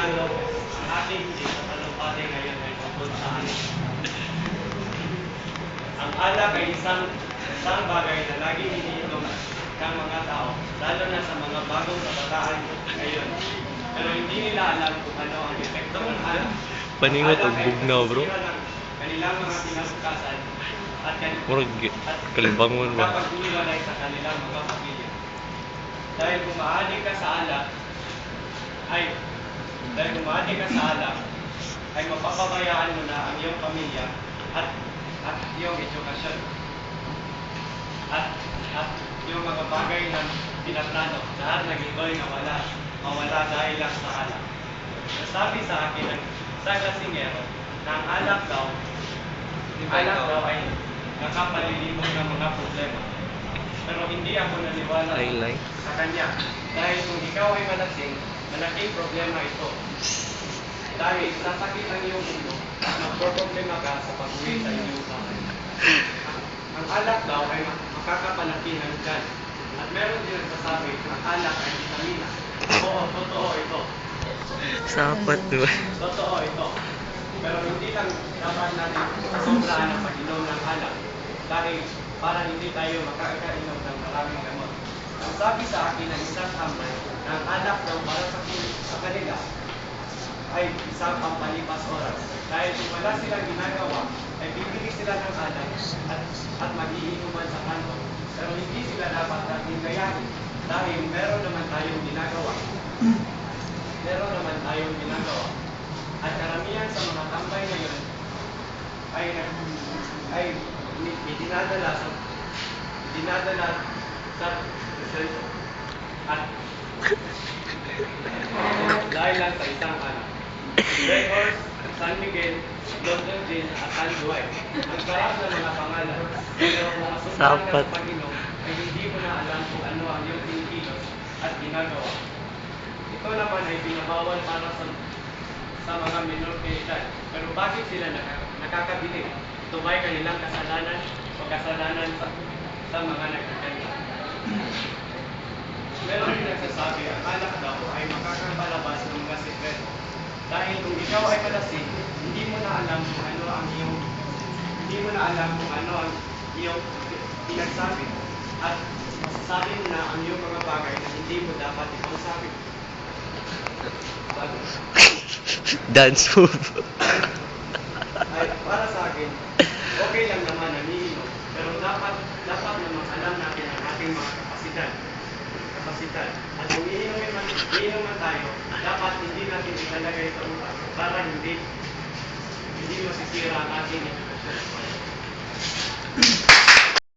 Lopez, ang ating sa talumpati ngayon ay alak. Ang alak ay isang, isang bagay na laging iniinom ng mga tao, lalo na sa mga bagong kabataan ngayon. Pero hindi nila alam kung ano ang epekto ng alak. Paningot Ang bugnaw, bro. Kanilang mga kinabukasan at kan- Murag kalibangon ba? kapag iniwalay sa kanilang mga pamilya. Dahil kung maadik ka sa alak, ay, dahil maadik ka sa alak, ay mapapabayaan mo na ang iyong pamilya at at iyong edukasyon. At at yung mga bagay na pinaplano, lahat ng ito'y nawala, mawala dahil lang sa alak. Nasabi sa akin ng isang lasingero na ang alak daw, alak daw ay nakapalilibot ng mga problema. Pero hindi ako naniwala sa kanya. Dahil kung ikaw ay malasing, malaking problema ito. Dahil sasakit ang iyong ulo, magproblema ka sa pag-uwi sa iyong bahay. Ang- alak daw ay mak- makakapalaki ng tiyan. At meron din nagsasabi na ang alak ay vitamina. Oo, totoo ito. Sapat diba? Totoo ito. Pero hindi lang dapat natin sobrahan ang pag-inom ng alak dahil para hindi tayo makakainom ng maraming gamot. Sabi sa akin ng isang tambay na ang alak daw para sa, sa kanila ay isang pampalipas oras. Dahil kung wala silang ginagawa, ay bibili sila ng alak at, at magiinuman sa kanto. Pero hindi sila dapat natin gayahin dahil meron naman tayong ginagawa meron naman tayong ginagawa. At karamihan sa mga tambay ngayon ay ay dinadala sa dinadala. At dahil lang sa isang anak. Red Horse, San Miguel, London Gin, at San Juan. Ang sarap ng mga pangalan. Pero kung asumpahan ka sa Panginoon, ay hindi mo na alam kung ano ang iyong kinikilos at ginagawa. Ito naman ay pinabawal para sa sa mga minor de. Pero bakit sila naka, nakakabili? Ito ba'y kanilang kasalanan o kasalanan sa, sa mga nagkakanta? Meron din nagsasabi, ang alak daw ay makakapalabas ng mga sekreto. Dahil kung ikaw ay malasing, hindi mo na alam kung ano ang iyong hindi mo na alam kung ano ang iyong pinagsabi. At masasabi mo na ang iyong mga bagay na hindi mo dapat ipagsabi. Dance move. ay para sa akin, okay lang naman na niinom. Pero dapat, dapat naman alam mga kapasidad. Kapasidad. At kung iinumin man, iinom man tayo, dapat hindi natin ilalagay sa utak para hindi hindi masisira ang ating.